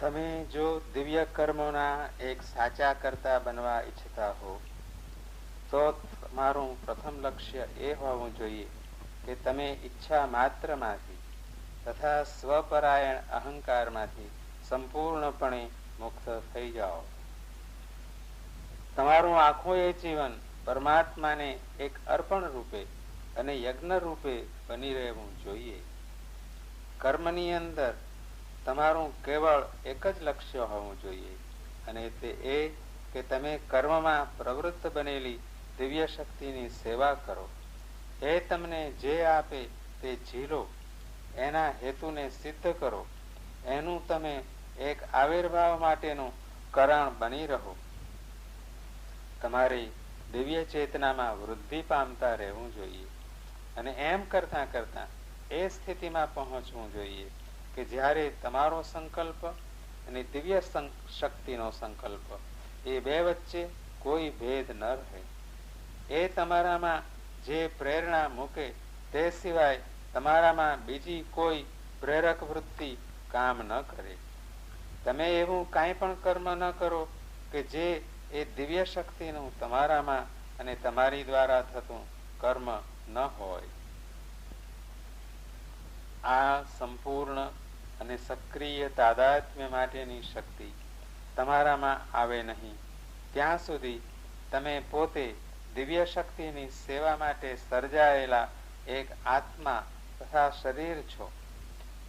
તમે જો દિવ્ય કર્મોના એક સાચા કરતા બનવા ઈચ્છતા હો, તો તમારું પ્રથમ લક્ષ્ય એ હોવું જોઈએ કે તમે ઈચ્છા માત્રમાંથી તથા સ્વપરાયણ અહંકારમાંથી સંપૂર્ણપણે મુક્ત થઈ જાઓ. તમારું આખું એ જીવન પરમાત્માને એક અર્પણ રૂપે અને યજ્ઞ રૂપે બની રહેવું જોઈએ. કર્મની અંદર તમારું કેવળ એક જ લક્ષ્ય હોવું જોઈએ અને તે એ કે તમે કર્મમાં પ્રવૃત્ત બનેલી દિવ્ય શક્તિની સેવા કરો. એ તમને જે આપે તે ઝીલો, એના હેતુને સિદ્ધ કરો. એનું તમે એક આવિર્ભાવ માટેનું કરણ બની રહો. તમારી દિવ્ય ચેતનામાં વૃદ્ધિ પામતા રહેવું જોઈએ અને એમ કરતા કરતા એ સ્થિતિમાં પહોંચવું જોઈએ કે જ્યારે તમારો સંકલ્પ અને દિવ્ય શક્તિનો સંકલ્પ એ બે વચ્ચે કોઈ ભેદ ન રહે. એ તમારામાં જે પ્રેરણા મૂકે તે સિવાય તમારામાં બીજી કોઈ પ્રેરક વૃત્તિ કામ ન કરે. તમે એવું કાંઈ પણ કર્મ ન કરો કે જે એ દિવ્ય શક્તિનું તમારામાં અને તમારી દ્વારા થતું કર્મ ન હોય. આ સંપૂર્ણ અને સક્રિય તાદાત્મ્ય માટેની શક્તિ તમારામાં આવે નહીં. ત્યાં સુધી તમે પોતે દિવ્ય શક્તિની સેવા માટે સર્જાયેલા એક આત્મા તથા શરીર છો.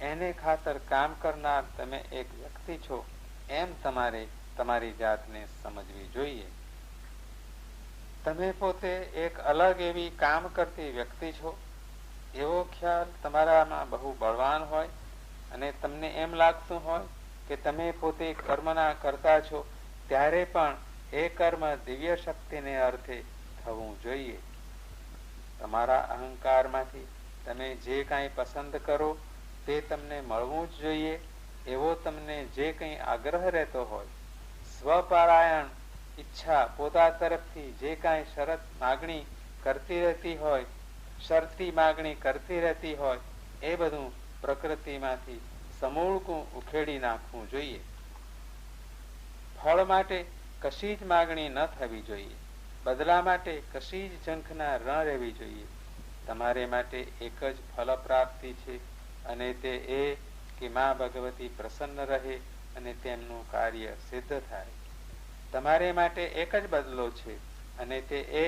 એને ખાતર કામ કરનાર તમે એક વ્યક્તિ છો એમ તમારે તમારી જાતને સમજવી જોઈએ. તમે પોતે એક અલગ એવી કામ કરતી વ્યક્તિ છો. એવો ખ્યાલ તમારામાં બહુ બળવાન હોય અને તમને એમ લાગતું હોય કે તમે પોતે કર્મના કરતા છો, ત્યારે પણ એ કર્મ દિવ્ય શક્તિને અર્થે થવું જોઈએ. તમારા અહંકારમાંથી તમે જે કાંઈ પસંદ કરો, તે તમને મળવું જ જોઈએ. એવો તમને જે કંઈ આગ્રહ રહેતો હોય, સ્વપારાયણ ઈચ્છા પોતા તરફથી જે કાંઈ શરત માગણી કરતી રહેતી હોય, શરતી માગણી કરતી રહેતી હોય, એ બધું પ્રકૃતિમાંથી સમૂળકું ઉખેડી નાખવું જોઈએ. ફળ માટે કશી જ માગણી ન થવી જોઈએ. બદલા માટે કશી જ ઝંખના ન રહેવી જોઈએ. તમારે માટે એક જ ફલ પ્રાપ્તિ છે અને તે એ કે મા ભગવતી પ્રસન્ન રહે અને તેમનું કાર્ય સિદ્ધ થાય. તમારે માટે એક જ બદલો છે અને તે એ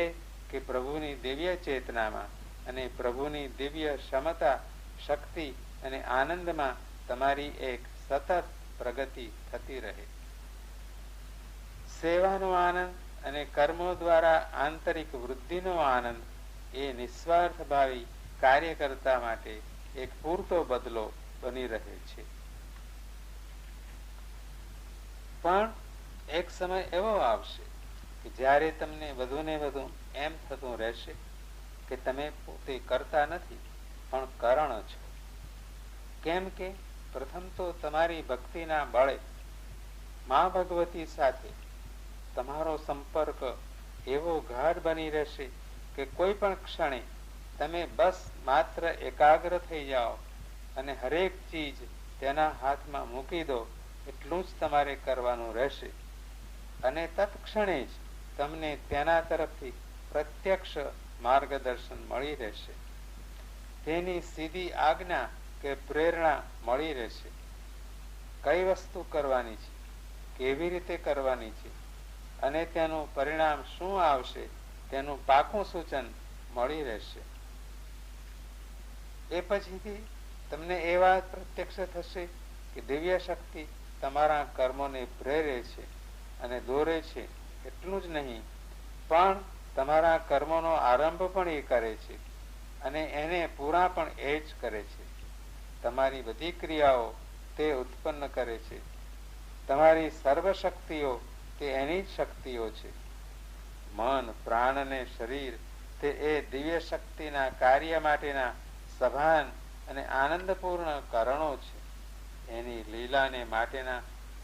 કે પ્રભુની દિવ્ય ચેતનામાં અને પ્રભુની દિવ્ય ક્ષમતા, શક્તિ અને આનંદમાં તમારી એક સતત પ્રગતિ થતી રહે. સેવાનો આનંદ અને કર્મો દ્વારા આંતરિક વૃદ્ધિનો આનંદ એ નિસ્વાર્થ ભાવી કાર્યકર્તા માટે એક પૂરતો બદલો બની રહે છે. પણ એક સમય એવો આવશે કે જ્યારે તમને વધુ ને વધુ એમ થતું રહેશે કે તમે પોતે કરતા નથી, પણ કરણ છો. કેમ કે પ્રથમ તો તમારી ભક્તિના બળે મા ભગવતી સાથે તમારો સંપર્ક એવો ગાઢ બની રહેશે કે કોઈ પણ ક્ષણે તમે બસ માત્ર એકાગ્ર થઈ જાઓ અને હરેક ચીજ તેના હાથમાં મૂકી દો, એટલું જ તમારે કરવાનું રહેશે. અને તત્ક્ષણે જ તમને તેના તરફથી પ્રત્યક્ષ માર્ગદર્શન મળી રહેશે. તેની સીધી આજ્ઞા કે પ્રેરણા મળી રહેશે. કઈ વસ્તુ કરવાની છે? કેવી રીતે કરવાની છે? અને તેનું પરિણામ શું આવશે? તેનું પાકું સૂચન મળી રહેશે. એ પછીથી તમને એ વાત પ્રત્યક્ષ થશે કે દિવ્ય શક્તિ તમારા કર્મોને પ્રેરે છે અને દોરે છે એટલું જ નહીં, પણ તમારા કર્મોનો આરંભ પણ એ કરે છે અને એને પૂરા પણ એ જ કરે છે. તમારી બધી ક્રિયાઓ તે ઉત્પન્ન કરે છે. તમારી સર્વ શક્તિઓ તે એની જ શક્તિઓ છે. મન, પ્રાણ અને શરીર તે એ દિવ્ય શક્તિના કાર્ય માટેના સભાન અને આનંદપૂર્ણ કારણો છે. એની લીલાને માટેના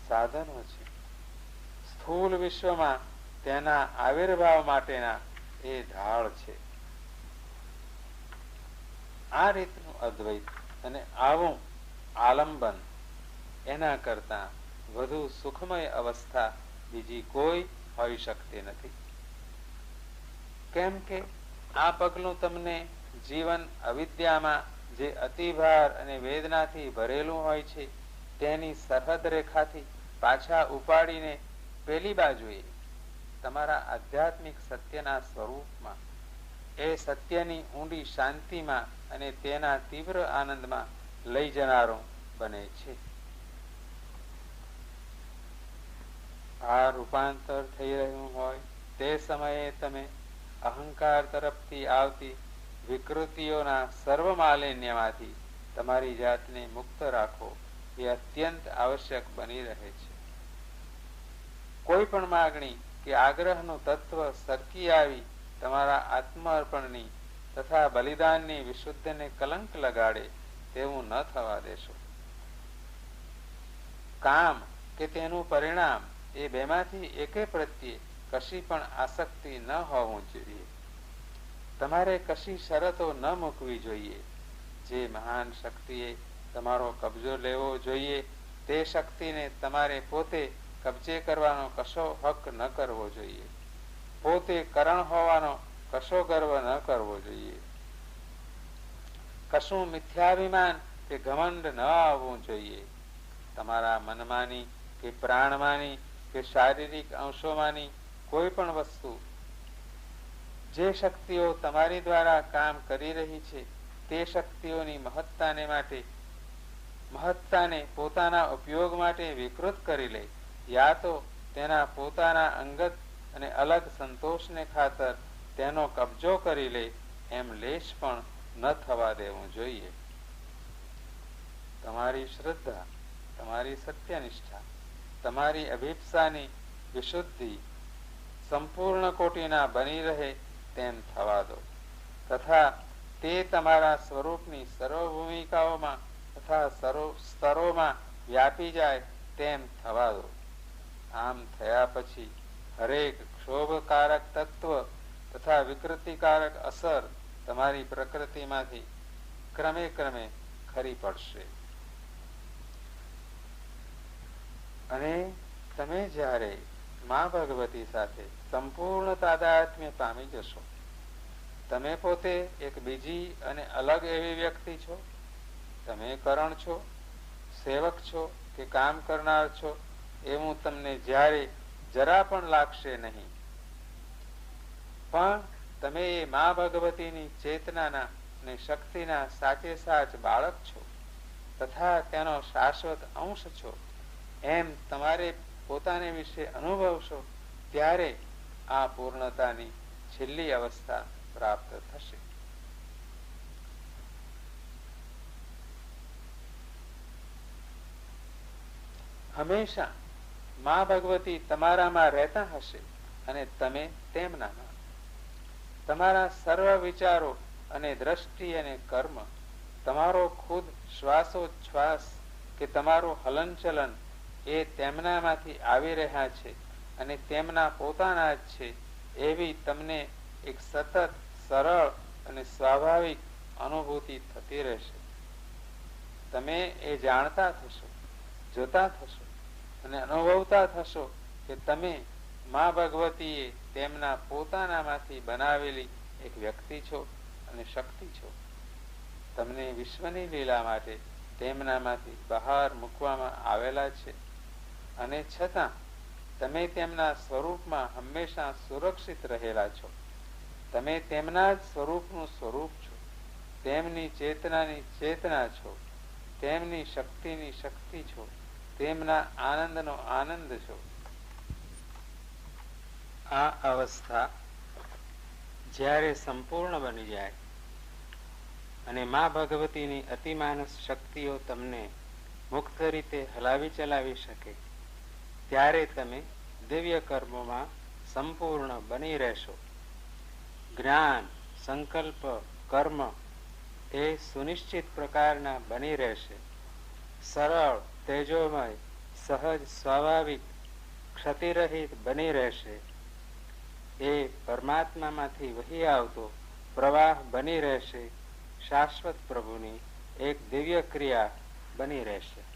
સાધનો છે. સ્થૂલ વિશ્વમાં તેના આવિર્ભાવ માટેના એ ઢાળ છે. આ રીતનું અદ્વૈત અને આવું આલંબન એના કરતા વધુ સુખમય અવસ્થા બીજી કોઈ હોઈ શકતી નથી. કેમ કે આ પગલું તમને જીવન અવિદ્યામાં જે અતિભાર અને વેદનાથી ભરેલું હોય છે, તેની સરહદ રેખાથી પાછા ઉપાડીને પેલી બાજુએ તમારા આધ્યાત્મિક સત્યના સ્વરૂપમાં એ સત્યની ઊંડી શાંતિમાં અને તેના તીવ્ર આનંદમાં લઈ જનારો બને છે. આ રૂપાંતર થઈ રહ્યું હોય તે સમયે તમે અહંકાર તરફથી આવતી વિકૃતિઓના સર્વ માલિન્યમાંથી તમારી જાતને મુક્ત રાખો એ અત્યંત આવશ્યક બની રહે છે. કોઈ પણ માગણી કે આગ્રહનું તત્વ સરકી આવી તમારા આત્મઅર્પણની તથા બલિદાનની વિશુદ્ધને કલંક લગાડે તેવું ન થવા દેશો. કામ કે તેનું પરિણામ એ બેમાંથી એકે પ્રત્યે કશી પણ આસક્તિ ન હોવું જોઈએ. તમારે કશી શરતો ન મૂકવી જોઈએ. જે મહાન શક્તિએ તમારો કબજો લેવો જોઈએ, તે શક્તિને તમારે પોતે કબજે કરવાનો કશો હક ન કરવો જોઈએ. પોતે કરણ હોવાનો કશો ગર્વ ન કરવો જોઈએ. કશું મિથ્યાભિમાન કે ઘમંડ ન આવવું જોઈએ. તમારા મનમાંની કે પ્રાણમાંની કે શારીરિક અંશોમાંની કોઈ પણ વસ્તુ, જે શક્તિઓ તમારી દ્વારા કામ કરી રહી છે, તે શક્તિઓની મહત્તાને માટે, મહત્તાને પોતાના ઉપયોગ માટે વિકૃત કરી લે, યા તો તેના પોતાના અંગત અને અલગ સંતોષને ખાતર તેનો કબજો કરી લે, એમ લેશ પણ ન થવા દેવું જોઈએ. તમારી શ્રદ્ધા, તમારી સત્યનિષ્ઠા, તમારી અભિપ્સાની વિશુદ્ધિ સંપૂર્ણ કોટીના બની રહે તેમ થવા દો. તથા તે તમારા સ્વરૂપની સર્વ ભૂમિકાઓમાં તથા સ્તરોમાં વ્યાપી જાય તેમ થવા દો. આમ થયા પછી હરેક ક્ષોભકારક તત્વ તથા વિકૃતિકારક અસર તમારી પ્રકૃતિમાંથી ક્રમે ક્રમે ખરી પડશે. અને તમે જ્યારે મા ભગવતી સાથે સંપૂર્ણ તાદાત્મ્ય પામી જશો, તમે પોતે એક બીજી અને અલગ એવી વ્યક્તિ છો? તમે કરણ છો? સેવક છો કે કામ કરનાર છો? એવું તમને જ્યારે જરા પણ લાગશે નહીં. પણ તમે એ મા ભગવતીની ચેતનાના ને શક્તિના સાચે સાચ બાળક છો, તથા તેનો શાશ્વત અંશ છો, એમ તમારે પોતાને વિશે અનુભવશો, ત્યારે આ પૂર્ણતાની છેલ્લી અવસ્થા પ્રાપ્ત થશે. હંમેશા મા ભગવતી તમારામાં રહેતા હશે અને તમે તેમનામાં. તમારા સર્વ વિચારો અને દ્રષ્ટિ અને કર્મ, તમારો ખુદ શ્વાસોચ્છ્વાસ કે તમારું હલનચલન એ તેમનામાંથી આવી રહ્યા છે અને તેમના પોતાના જ છે એવી તમને એક સતત, સરળ અને સ્વાભાવિક અનુભૂતિ થતી રહેશે. તમે એ જાણતા થશો, જોતા થશો અને અનુભવતા થશો કે તમે મા ભગવતીએ તેમના પોતાનામાંથી બનાવેલી એક વ્યક્તિ છો અને શક્તિ છો. તમને વિશ્વની લીલા માટે તેમનામાંથી બહાર મૂકવામાં આવેલા છે. અને છતાં, તમે તેમના સ્વરૂપમાં હંમેશા સુરક્ષિત રહેલા છો. તમે તેમના જ સ્વરૂપનું સ્વરૂપ છો. તેમની ચેતનાની ચેતના છો. તેમની શક્તિની શક્તિ છો. તેમના આનંદનો આનંદ છો. આ અવસ્થા જ્યારે સંપૂર્ણ બની જાય અને મા ભગવતીની અતિમાનસ શક્તિઓ તમને મુક્ત રીતે હલાવી ચલાવી શકે, ત્યારે તમે દિવ્ય કર્મોમાં સંપૂર્ણ બની રહેશો. જ્ઞાન, સંકલ્પ, કર્મ એ સુનિશ્ચિત પ્રકારના બની રહેશે. સરળ, તેજોમય, સહજ, સ્વાભાવિક, ક્ષતિરહિત બની રહેશે. એ પરમાત્મામાંથી વહી આવતો પ્રવાહ બની રહેશે. શાશ્વત પ્રભુની એક દિવ્ય ક્રિયા બની રહેશે.